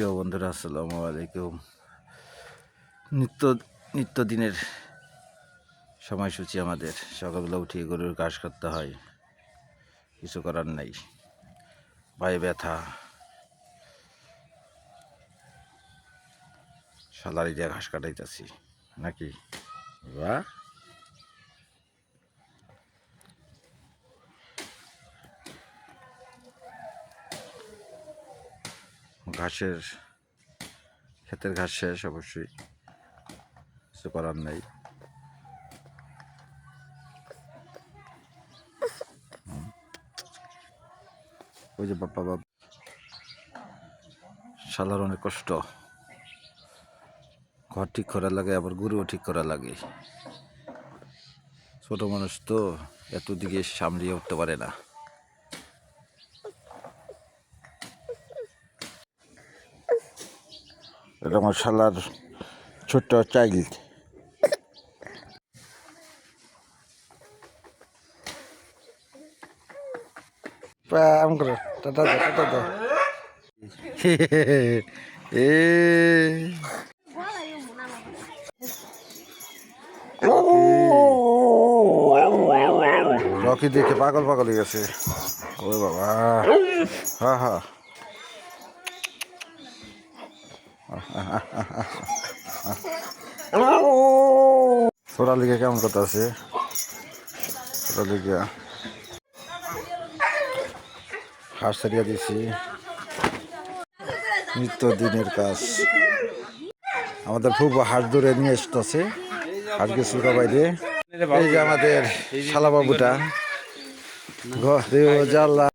প্রিয় বন্ধুরা, আসসালামু আলাইকুম। নিত্য নিত্যদিনের সময়সূচি আমাদের। সকালবেলা উঠিয়ে গরুর ঘাস করতে হয়। কিছু করার নাই। পায়ে ব্যথা। সালারি দিয়ে ঘাস কাটাইতেছি। নাকি? বা ঘাসের, ক্ষেতের ঘাস শেষ, অবশ্যই কিছু করার নেই। ওই যে বাপ্পা বাপ শালার অনেক কষ্ট। ঘর ঠিক করা লাগে, আবার গরুও ঠিক করা লাগে। ছোট মানুষ তো এত দিকে সামলিয়ে উঠতে পারে না। এটা আমার শালার ছোট্ট চাইল্ড। পাম করে টাটা দাও টাটা দাও এ। রকি দেখে পাগল পাগল হয়ে গেছে। ও বাবা। হ্যাঁ হ্যাঁ লিগে কেমন কথা আছে? তোরা লিগে। হাঁস দিছি। নিত্য দিনের কাজ। আমাদের খুব হাঁস ধরে নিয়ে আসতেছে হাঁস গেছিল বাইরে। এই যে আমাদের শালাবাবুটা ঘর জানলা